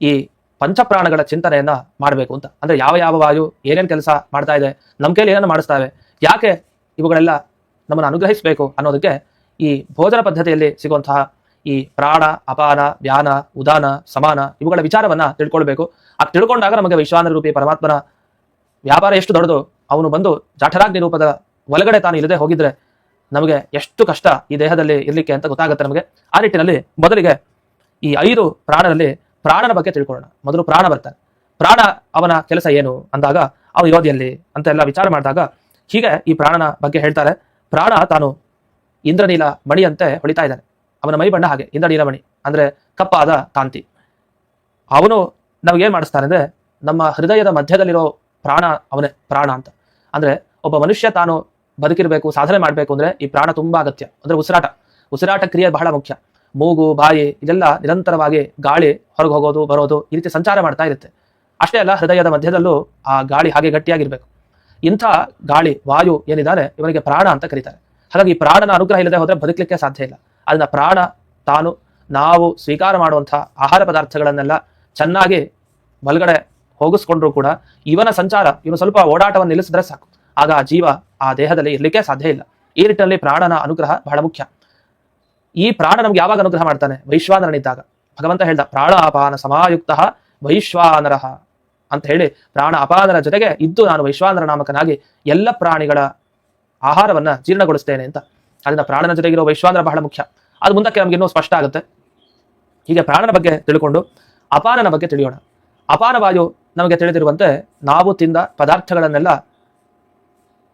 ಈ ಪಂಚಪ್ರಾಣಗಳ ಚಿಂತನೆಯನ್ನ ಮಾಡಬೇಕು ಅಂತ. ಅಂದ್ರೆ ಯಾವ ಯಾವ ವಾಯು ಏನೇನು ಕೆಲಸ ಮಾಡ್ತಾ ಇದೆ ನಮ್ಮ ಕೈಲಿ ಏನನ್ನು ಮಾಡಿಸ್ತಾವೆ, ಯಾಕೆ ಇವುಗಳೆಲ್ಲ ನಮ್ಮನ್ನು ಅನುಗ್ರಹಿಸಬೇಕು ಅನ್ನೋದಕ್ಕೆ ಈ ಭೋಜನ ಪದ್ಧತಿಯಲ್ಲಿ ಸಿಗುವಂತಹ ಈ ಪ್ರಾಣ, ಅಪಾನ ವ್ಯಾನ ಉದಾನ, ಸಮಾನ ಇವುಗಳ ವಿಚಾರವನ್ನ ತಿಳ್ಕೊಳ್ಬೇಕು. ಆ ತಿಳ್ಕೊಂಡಾಗ ನಮಗೆ ವಿಶ್ವಾನ ರೂಪಿ ಪರಮಾತ್ಮನ ವ್ಯಾಪಾರ ಎಷ್ಟು ದೊಡ್ಡದು ಅವನು ಬಂದು ಜಠರಾಗ್ನಿ ರೂಪದ ಒಳಗಡೆ ತಾನು ಇಲ್ಲದೆ ಹೋಗಿದ್ರೆ ನಮಗೆ ಎಷ್ಟು ಕಷ್ಟ ಈ ದೇಹದಲ್ಲಿ ಇರಲಿಕ್ಕೆ ಅಂತ ಗೊತ್ತಾಗುತ್ತೆ ನಮಗೆ. ಆ ನಿಟ್ಟಿನಲ್ಲಿ ಮೊದಲಿಗೆ ಈ ಐದು ಪ್ರಾಣರಲ್ಲಿ ಪ್ರಾಣನ ಬಗ್ಗೆ ತಿಳ್ಕೊಳ್ಳೋಣ. ಮೊದಲು ಪ್ರಾಣ ಬರ್ತಾನೆ. ಪ್ರಾಣ ಅವನ ಕೆಲಸ ಏನು? ಅಂದಾಗ ಅವನು ಯೋಧಿಯಲ್ಲಿ ಅಂತ ಎಲ್ಲ ವಿಚಾರ ಮಾಡಿದಾಗ ಹೀಗೆ ಈ ಪ್ರಾಣನ ಬಗ್ಗೆ ಹೇಳ್ತಾರೆ. ಪ್ರಾಣ ತಾನು ಇಂದ್ರನೀಲ ಮಣಿಯಂತೆ ಹೊಳಿತಾ ಇದ್ದಾನೆ. ಅವನ ಮೈ ಬಣ್ಣ ಹಾಗೆ, ಇಂದ್ರನೀಲ ಮಣಿ, ಅಂದ್ರೆ ಕಪ್ಪಾದ ಕಾಂತಿ ಅವನು ನಮಗೇನು ಮಾಡಿಸ್ತಾನೆ ಅಂದ್ರೆ ನಮ್ಮ ಹೃದಯದ ಮಧ್ಯದಲ್ಲಿರೋ ಪ್ರಾಣ ಅವನೇ, ಪ್ರಾಣ ಅಂತ. ಅಂದ್ರೆ ಒಬ್ಬ ಮನುಷ್ಯ ತಾನು ಬದುಕಿರಬೇಕು, ಸಾಧನೆ ಮಾಡಬೇಕು ಅಂದ್ರೆ ಈ ಪ್ರಾಣ ತುಂಬಾ ಅಗತ್ಯ. ಅಂದ್ರೆ ಉಸಿರಾಟ. ಉಸಿರಾಟ ಕ್ರಿಯೆ ಬಹಳ ಮುಖ್ಯ. ಮೂಗು, ಬಾಯಿ ಇದೆಲ್ಲ ನಿರಂತರವಾಗಿ ಗಾಳಿ ಹೊರಗೆ ಹೋಗೋದು, ಬರೋದು ಈ ರೀತಿ ಸಂಚಾರ ಮಾಡ್ತಾ ಇರುತ್ತೆ. ಅಷ್ಟೇ ಅಲ್ಲ, ಹೃದಯದ ಮಧ್ಯದಲ್ಲೂ ಆ ಗಾಳಿ ಹಾಗೆ ಗಟ್ಟಿಯಾಗಿರ್ಬೇಕು. ಇಂಥ ಗಾಳಿ, ವಾಯು ಏನಿದ್ದಾರೆ ಇವನಿಗೆ ಪ್ರಾಣ ಅಂತ ಕರೀತಾರೆ. ಹಾಗಾಗಿ ಪ್ರಾಣನ ಅನುಗ್ರಹ ಇಲ್ಲದೆ ಹೋದ್ರೆ ಬದುಕಲಿಕ್ಕೆ ಸಾಧ್ಯ ಇಲ್ಲ. ಅದನ್ನ ಪ್ರಾಣ, ತಾನು, ನಾವು ಸ್ವೀಕಾರ ಮಾಡುವಂತಹ ಆಹಾರ ಪದಾರ್ಥಗಳನ್ನೆಲ್ಲ ಚೆನ್ನಾಗಿ ಒಳಗಡೆ ಹೋಗಿಸ್ಕೊಂಡ್ರು ಕೂಡ ಇವನ ಸಂಚಾರ, ಇವನು ಸ್ವಲ್ಪ ಓಡಾಟವನ್ನು ನಿಲ್ಲಿಸಿದ್ರೆ ಸಾಕು. ಆಗ ಆ ಜೀವ ಆ ದೇಹದಲ್ಲಿ ಇರ್ಲಿಕ್ಕೆ ಸಾಧ್ಯ ಇಲ್ಲ. ಈ ನಿಟ್ಟಿನಲ್ಲಿ ಪ್ರಾಣನ ಅನುಗ್ರಹ ಬಹಳ ಮುಖ್ಯ. ಈ ಪ್ರಾಣ ನಮ್ಗೆ ಯಾವಾಗ ಅನುಗ್ರಹ ಮಾಡ್ತಾನೆ? ವೈಶ್ವಾನರನಿದ್ದಾಗ ಭಗವಂತ ಹೇಳ್ದ ಪ್ರಾಣ ಅಪಾನ ಸಮಾಯುಕ್ತ ವೈಶ್ವಾನರ ಅಂತ ಹೇಳಿ ಪ್ರಾಣ ಅಪಾನರ ಜೊತೆಗೆ ಇದ್ದು ನಾನು ವೈಶ್ವಾನರ ನಾಮಕನಾಗಿ ಎಲ್ಲ ಪ್ರಾಣಿಗಳ ಆಹಾರವನ್ನ ಜೀರ್ಣಗೊಳಿಸ್ತೇನೆ ಅಂತ. ಅದನ್ನ ಪ್ರಾಣನ ಜೊತೆಗಿರೋ ವೈಶ್ವಾನರ ಬಹಳ ಮುಖ್ಯ. ಅದು ಮುಂದಕ್ಕೆ ನಮ್ಗೆ ಇನ್ನೂ ಸ್ಪಷ್ಟ ಆಗುತ್ತೆ. ಹೀಗೆ ಪ್ರಾಣನ ಬಗ್ಗೆ ತಿಳ್ಕೊಂಡು ಅಪಾನನ ಬಗ್ಗೆ ತಿಳಿಯೋಣ. ಅಪಾನವಾಯು ನಮಗೆ ತಿಳಿದಿರುವಂತೆ ನಾವು ತಿಂದ ಪದಾರ್ಥಗಳನ್ನೆಲ್ಲ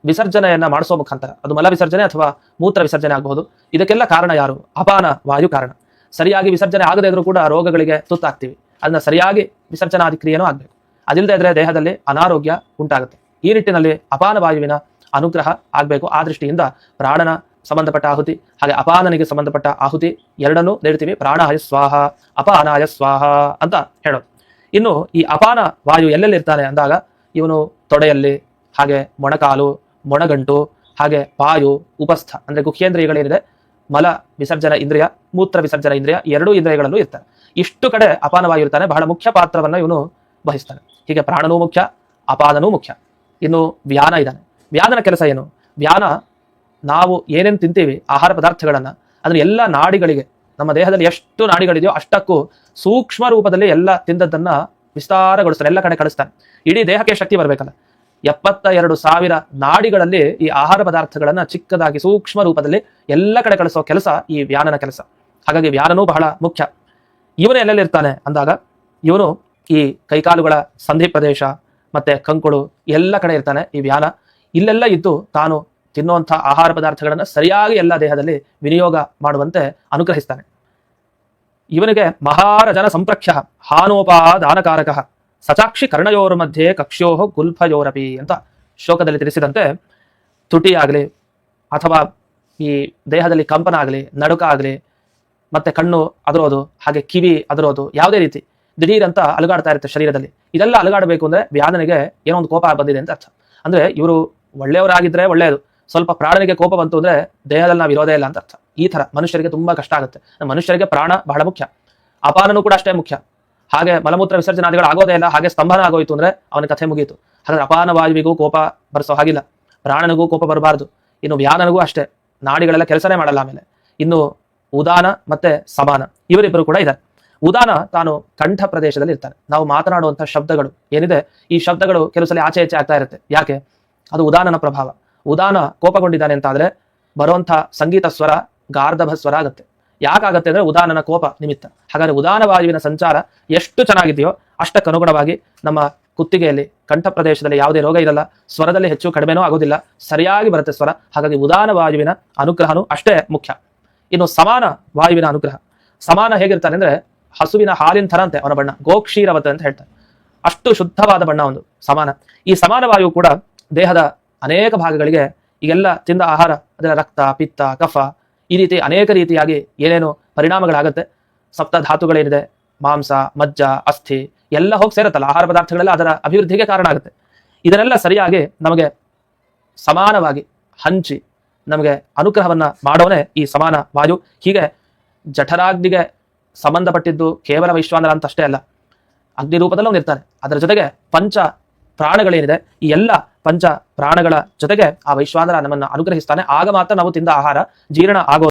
ವಿಸರ್ಜನೆಯನ್ನ ಮಾಡಿಸೋಬೇಕಂತ ಅದು ಮಲ ವಿಸರ್ಜನೆ ಅಥವಾ ಮೂತ್ರ ವಿಸರ್ಜನೆ ಆಗಬಹುದು. ಇದಕ್ಕೆಲ್ಲ ಕಾರಣ ಯಾರು? ಅಪಾನ ವಾಯು ಕಾರಣ. ಸರಿಯಾಗಿ ವಿಸರ್ಜನೆ ಆಗದೇ ಇದ್ರೂ ಕೂಡ ರೋಗಗಳಿಗೆ ತುತ್ತಾಗ್ತೀವಿ. ಅದನ್ನ ಸರಿಯಾಗಿ ವಿಸರ್ಜನಾದಿ ಕ್ರಿಯೆನೂ ಆಗಬೇಕು. ಅದಿಲ್ಲದೆ ಇದ್ರೆ ದೇಹದಲ್ಲಿ ಅನಾರೋಗ್ಯ ಉಂಟಾಗುತ್ತೆ. ಈ ನಿಟ್ಟಿನಲ್ಲಿ ಅಪಾನ ವಾಯುವಿನ ಅನುಗ್ರಹ ಆಗಬೇಕು. ಆ ದೃಷ್ಟಿಯಿಂದ ಪ್ರಾಣನ ಸಂಬಂಧಪಟ್ಟ ಆಹುತಿ, ಹಾಗೆ ಅಪಾನನಿಗೆ ಸಂಬಂಧಪಟ್ಟ ಆಹುತಿ ಎರಡನ್ನೂ ನೀಡ್ತೀವಿ. ಪ್ರಾಣಾಯ ಸ್ವಾಹ, ಅಪಾನಾಯ ಸ್ವಾಹ ಅಂತ ಹೇಳೋದು. ಇನ್ನು ಈ ಅಪಾನ ವಾಯು ಎಲ್ಲೆಲ್ಲಿರ್ತಾನೆ ಅಂದಾಗ ಇವನು ತೊಡೆಯಲ್ಲಿ, ಹಾಗೆ ಮೊಣಕಾಲು ಮೊಣಗಂಟು, ಹಾಗೆ ಪಾಯು, ಉಪಸ್ಥ ಅಂದ್ರೆ ಗುಹ್ಯೇಂದ್ರಿಯಗಳೇನಿದೆ ಮಲ, ವಿಸರ್ಜನ ಇಂದ್ರಿಯ, ಮೂತ್ರ ವಿಸರ್ಜನ ಇಂದ್ರಿಯ ಎರಡೂ ಇಂದ್ರಿಯಗಳಲ್ಲೂ ಇರ್ತಾರೆ ಇಷ್ಟು ಕಡೆ ಅಪಾನವಾಗಿರ್ತಾನೆ, ಬಹಳ ಮುಖ್ಯ ಪಾತ್ರವನ್ನ ಇವನು ವಹಿಸ್ತಾನೆ. ಹೀಗೆ ಪ್ರಾಣನೂ ಮುಖ್ಯ ಅಪಾನನೂ ಮುಖ್ಯ. ಇನ್ನು ವ್ಯಾನ ಇದ್ದಾನೆ. ವ್ಯಾನನ ಕೆಲಸ ಏನು? ವ್ಯಾನ ನಾವು ಏನೇನು ತಿಂತೀವಿ, ಆಹಾರ ಪದಾರ್ಥಗಳನ್ನ, ಅದನ್ನ ಎಲ್ಲ ನಾಡಿಗಳಿಗೆ, ನಮ್ಮ ದೇಹದಲ್ಲಿ ಎಷ್ಟು ನಾಡಿಗಳಿದೆಯೋ ಅಷ್ಟಕ್ಕೂ ಸೂಕ್ಷ್ಮ ರೂಪದಲ್ಲಿ ಎಲ್ಲ ತಿಂದದ್ದನ್ನ ವಿಸ್ತಾರಗೊಳಿಸ್ತಾನೆ, ಎಲ್ಲ ಕಡೆ ಕಳಿಸ್ತಾನೆ. ಇಡೀ ದೇಹಕ್ಕೆ ಶಕ್ತಿ ಬರಬೇಕಲ್ಲ. ಎಪ್ಪತ್ತ ಎರಡು ಸಾವಿರ ನಾಡಿಗಳಲ್ಲಿ ಈ ಆಹಾರ ಪದಾರ್ಥಗಳನ್ನ ಚಿಕ್ಕದಾಗಿ ಸೂಕ್ಷ್ಮ ರೂಪದಲ್ಲಿ ಎಲ್ಲ ಕಡೆ ಕಳಿಸೋ ಕೆಲಸ ಈ ವ್ಯಾನನ ಕೆಲಸ. ಹಾಗಾಗಿ ವ್ಯಾನನೂ ಬಹಳ ಮುಖ್ಯ. ಇವನು ಎಲ್ಲೆಲ್ಲಿ ಇರ್ತಾನೆ ಅಂದಾಗ ಇವನು ಈ ಕೈಕಾಲುಗಳ ಸಂಧಿ ಪ್ರದೇಶ ಮತ್ತೆ ಕಂಕುಳು ಎಲ್ಲ ಕಡೆ ಇರ್ತಾನೆ ಈ ವ್ಯಾನ. ಇಲ್ಲೆಲ್ಲ ಇದ್ದು ತಾನು ತಿನ್ನುವಂಥ ಆಹಾರ ಪದಾರ್ಥಗಳನ್ನು ಸರಿಯಾಗಿ ಎಲ್ಲ ದೇಹದಲ್ಲಿ ವಿನಿಯೋಗ ಮಾಡುವಂತೆ ಅನುಗ್ರಹಿಸ್ತಾನೆ. ಇವನಿಗೆ ಮಹಾರಜನ ಸಂಪ್ರಕ್ಷ ಹಾನೋಪಾದಾನಕಾರಕ. ಸಚಾಕ್ಷಿ ಕರ್ಣಯೋರ ಮಧ್ಯೆ ಕಕ್ಷ್ಯೋ ಗುಲ್ಫಯೋರಪಿ ಅಂತ ಶೋಕದಲ್ಲಿ ತಿಳಿಸಿದಂತೆ ತುಟಿ ಆಗಲಿ ಅಥವಾ ಈ ದೇಹದಲ್ಲಿ ಕಂಪನ ಆಗಲಿ, ನಡುಕ ಆಗಲಿ, ಮತ್ತೆ ಕಣ್ಣು ಅದರೋದು, ಹಾಗೆ ಕಿವಿ ಅದರೋದು ಯಾವುದೇ ರೀತಿ ದಿಢೀರಂತ ಅಲುಗಾಡ್ತಾ ಇರುತ್ತೆ ಶರೀರದಲ್ಲಿ. ಇದೆಲ್ಲ ಅಲುಗಾಡಬೇಕು ಅಂದ್ರೆ ವ್ಯಾಧನಿಗೆ ಏನೋ ಒಂದು ಕೋಪ ಬಂದಿದೆ ಅಂತ ಅರ್ಥ. ಅಂದ್ರೆ ಇವರು ಒಳ್ಳೆಯವರಾಗಿದ್ರೆ ಒಳ್ಳೆಯದು. ಸ್ವಲ್ಪ ಪ್ರಾಣನಿಗೆ ಕೋಪ ಬಂತು ಅಂದ್ರೆ ದೇಹದಲ್ಲಿ ನಾವು ಇರೋದೇ ಇಲ್ಲ ಅಂತ ಅರ್ಥ. ಈ ತರ ಮನುಷ್ಯರಿಗೆ ತುಂಬಾ ಕಷ್ಟ ಆಗುತ್ತೆ. ಮನುಷ್ಯರಿಗೆ ಪ್ರಾಣ ಬಹಳ ಮುಖ್ಯ. ಅಪಾನನೂ ಕೂಡ ಅಷ್ಟೇ ಮುಖ್ಯ. ಹಾಗೆ ಮಲಮೂತ್ರ ವಿಸರ್ಜನಾದಿಗಳು ಆಗೋದೇ ಇಲ್ಲ, ಹಾಗೆ ಸ್ತಂಭನ ಆಗೋಯ್ತು ಅಂದ್ರೆ ಅವನ ಕಥೆ ಮುಗಿಯಿತು ಹಾಗಾದ್ರೆ ಅಪಾನ ವಾಯುವಿಗೂ ಕೋಪ ಬರೆಸೋ ಹಾಗಿಲ್ಲ. ಪ್ರಾಣನಿಗೂ ಕೋಪ ಬರಬಾರ್ದು. ಇನ್ನು ವ್ಯಾನನಿಗೂ ಅಷ್ಟೇ. ನಾಡಿಗಳೆಲ್ಲ ಕೆಲಸನೇ ಮಾಡಲ್ಲ ಆಮೇಲೆ. ಇನ್ನು ಉದಾನ ಮತ್ತೆ ಸಮಾನ, ಇವರಿಬ್ಬರು ಕೂಡ ಇದ್ದಾರೆ. ಉದಾನ ತಾನು ಕಂಠ ಪ್ರದೇಶದಲ್ಲಿ ಇರ್ತಾನೆ. ನಾವು ಮಾತನಾಡುವಂತಹ ಶಬ್ದಗಳು ಏನಿದೆ, ಈ ಶಬ್ದಗಳು ಕೆಲವು ಸಲ ಆಚೆ ಆಚೆ ಆಗ್ತಾ ಇರುತ್ತೆ. ಯಾಕೆ? ಅದು ಉದಾನನ ಪ್ರಭಾವ. ಉದಾನ ಕೋಪಗೊಂಡಿದ್ದಾನೆ ಅಂತ ಆದ್ರೆ ಸಂಗೀತ ಸ್ವರ, ಗಾರ್ಧಭ ಸ್ವರ ಆಗುತ್ತೆ. ಯಾಕಾಗತ್ತೆ ಅಂದ್ರೆ ಉದಾನನ ಕೋಪ ನಿಮಿತ್ತ. ಹಾಗಾದ್ರೆ ಉದಾನ ವಾಯುವಿನ ಸಂಚಾರ ಎಷ್ಟು ಚೆನ್ನಾಗಿದೆಯೋ ಅಷ್ಟಕ್ಕನುಗುಣವಾಗಿ ನಮ್ಮ ಕುತ್ತಿಗೆಯಲ್ಲಿ, ಕಂಠ ಪ್ರದೇಶದಲ್ಲಿ ಯಾವುದೇ ರೋಗ ಇರಲ್ಲ. ಸ್ವರದಲ್ಲಿ ಹೆಚ್ಚು ಕಡಿಮೆನೂ ಆಗೋದಿಲ್ಲ. ಸರಿಯಾಗಿ ಬರುತ್ತೆ ಸ್ವರ. ಹಾಗಾಗಿ ಉದಾನ ವಾಯುವಿನ ಅನುಗ್ರಹನೂ ಅಷ್ಟೇ ಮುಖ್ಯ. ಇನ್ನು ಸಮಾನ ವಾಯುವಿನ ಅನುಗ್ರಹ. ಸಮಾನ ಹೇಗಿರ್ತಾನೆ ಅಂದ್ರೆ ಹಸುವಿನ ಹಾಲಿನ ಥರ ಅಂತೆ ಅವನ ಬಣ್ಣ. ಗೋಕ್ಷೀರವತೆ ಅಂತ ಹೇಳ್ತಾರೆ. ಅಷ್ಟು ಶುದ್ಧವಾದ ಬಣ್ಣ ಒಂದು ಸಮಾನ. ಈ ಸಮಾನ ವಾಯು ಕೂಡ ದೇಹದ ಅನೇಕ ಭಾಗಗಳಿಗೆ ಈಗೆಲ್ಲ ತಿಂದ ಆಹಾರ, ಅದರ ರಕ್ತ, ಪಿತ್ತ, ಕಫ ಈ ರೀತಿ ಅನೇಕ ರೀತಿಯಾಗಿ ಏನೇನು ಪರಿಣಾಮಗಳಾಗುತ್ತೆ. ಸಪ್ತ ಧಾತುಗಳೇನಿದೆ, ಮಾಂಸ, ಮಜ್ಜ, ಅಸ್ಥಿ ಎಲ್ಲ ಹೋಗಿ ಸೇರುತ್ತಲ್ಲ, ಆಹಾರ ಪದಾರ್ಥಗಳೆಲ್ಲ ಅದರ ಅಭಿವೃದ್ಧಿಗೆ ಕಾರಣ ಆಗುತ್ತೆ. ಇದನ್ನೆಲ್ಲ ಸರಿಯಾಗಿ ನಮಗೆ ಸಮಾನವಾಗಿ ಹಂಚಿ ನಮಗೆ ಅನುಗ್ರಹವನ್ನ ಮಾಡೋನೇ ಈ ಸಮಾನ ವಾಯು. ಹೀಗೆ ಜಠರಾಗ್ನಿಗೆ ಸಂಬಂಧಪಟ್ಟಿದ್ದು ಕೇವಲ ವೈಶ್ವಾನರ ಅಂತ ಅಷ್ಟೇ ಅಲ್ಲ ಅಗ್ನಿ ರೂಪದಲ್ಲೂ ಇರ್ತಾನೆ ಅದರ ಜೊತೆಗೆ ಪಂಚ ಪ್ರಾಣಗಳೇನಿದೆ, ಈ ಎಲ್ಲ ಪಂಚ ಪ್ರಾಣಗಳ ಜೊತೆಗೆ ಆ ವೈಶ್ವಾನರ ನಮ್ಮನ್ನು ಅನುಗ್ರಹಿಸ್ತಾನೆ. ಆಗ ಮಾತ್ರ ನಾವು ತಿಂದ ಆಹಾರ ಜೀರ್ಣ ಆಗೋ